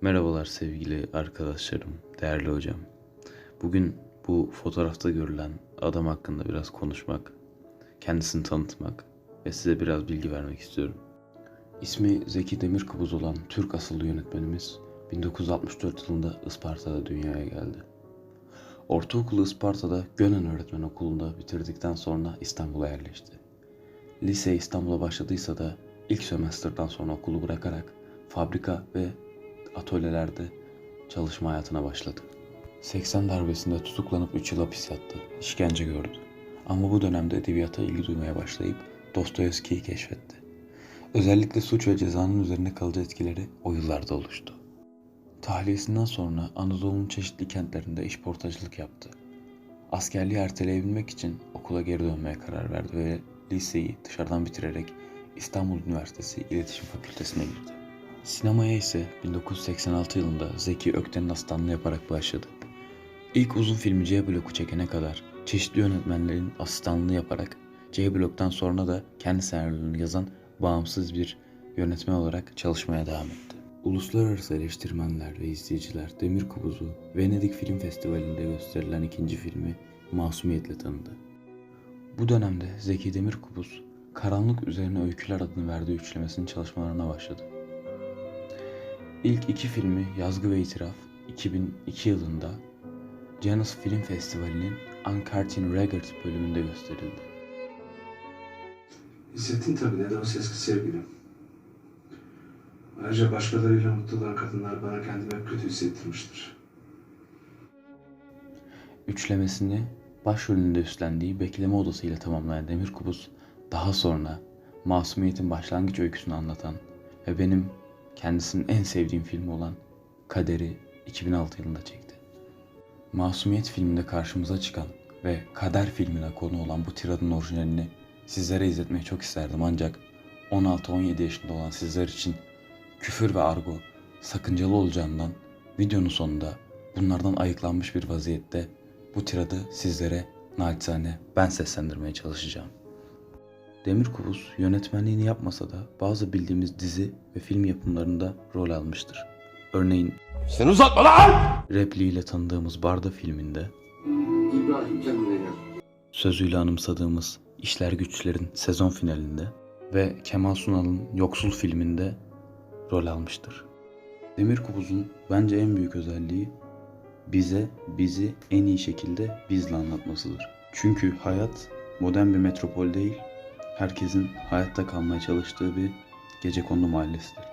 Merhabalar sevgili arkadaşlarım, değerli hocam. Bugün bu fotoğrafta görülen adam hakkında biraz konuşmak, kendisini tanıtmak ve size biraz bilgi vermek istiyorum. İsmi Zeki Demirkubuz olan Türk asıllı yönetmenimiz 1964 yılında Isparta'da dünyaya geldi. Ortaokulu Isparta'da Gönen Öğretmen Okulu'nda bitirdikten sonra İstanbul'a yerleşti. Lise İstanbul'a başladıysa da ilk sömestrden sonra okulu bırakarak fabrika ve atölyelerde çalışma hayatına başladı. 80 darbesinde tutuklanıp 3 yıl hapis yattı. İşkence gördü. Ama bu dönemde edebiyata ilgi duymaya başlayıp Dostoyevski'yi keşfetti. Özellikle suç ve cezanın üzerine kalıcı etkileri o yıllarda oluştu. Tahliyesinden sonra Anadolu'nun çeşitli kentlerinde işportacılık yaptı. Askerliği erteleyebilmek için okula geri dönmeye karar verdi ve liseyi dışarıdan bitirerek İstanbul Üniversitesi İletişim Fakültesine girdi. Sinemaya ise 1986 yılında Zeki Ökten'in asistanlığı yaparak başladı. İlk uzun filmi C bloku çekene kadar çeşitli yönetmenlerin asistanlığını yaparak C bloktan sonra da kendi senaryolarını yazan bağımsız bir yönetmen olarak çalışmaya devam etti. Uluslararası eleştirmenler ve izleyiciler Demir Kubuz'u Venedik Film Festivali'nde gösterilen ikinci filmi Masumiyetle tanıdı. Bu dönemde Zeki Demirkubuz, Karanlık Üzerine Öyküler adını verdiği üçlemesinin çalışmalarına başladı. İlk iki filmi Yazgı ve İtiraf 2002 yılında Cannes Film Festivali'nin Uncartin Records bölümünde gösterildi. Hissettin tabii ne de o eski sevgilim. Ayrıca başkalarıyla mutlu olan kadınlar bana kendimi hep kötü hissettirmiştir. Üçlemesini başrolünde üstlendiği Bekleme Odası ile tamamlayan Demirkubuz, daha sonra Masumiyetin başlangıç öyküsünü anlatan ve benim kendisinin en sevdiğim filmi olan Kader'i 2006 yılında çekti. Masumiyet filminde karşımıza çıkan ve Kader filmine konu olan bu tiradın orijinalini sizlere izletmeyi çok isterdim ancak 16-17 yaşında olan sizler için küfür ve argo sakıncalı olacağından videonun sonunda bunlardan ayıklanmış bir vaziyette bu tiradı sizlere naçizane ben seslendirmeye çalışacağım. Demirkubuz yönetmenliğini yapmasa da bazı bildiğimiz dizi ve film yapımlarında rol almıştır. Örneğin Sen uzatma lan! repliğiyle tanıdığımız Barda filminde, İbrahim sözüyle anımsadığımız İşler Güçler'in sezon finalinde ve Kemal Sunal'ın Yoksul filminde rol almıştır. Demirkubuz'un bence en büyük özelliği bize bizi en iyi şekilde bizle anlatmasıdır. Çünkü hayat modern bir metropol değil, herkesin hayatta kalmaya çalıştığı bir gecekondu mahallesidir.